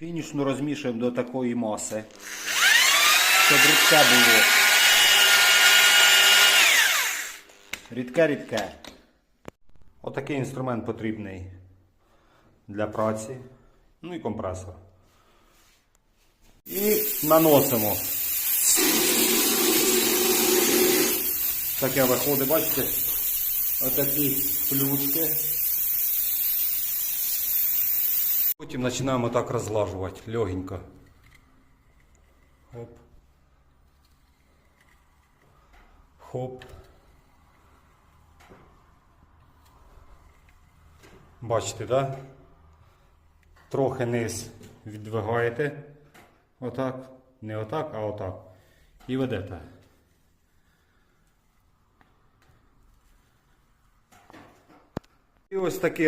Фінішну розмішуємо до такої маси, щоб рідке було. Рідке-рідке. Отакий інструмент потрібний для праці. Ну і компресор. І наносимо. Таке виходить, бачите? Отакі плюшки. Потім починаємо так розлажувати легенько. Хоп. Хоп. Бачите, да? Трохи низ віддвигаєте. Отак. Не отак, а отак. І ведете. І ось такий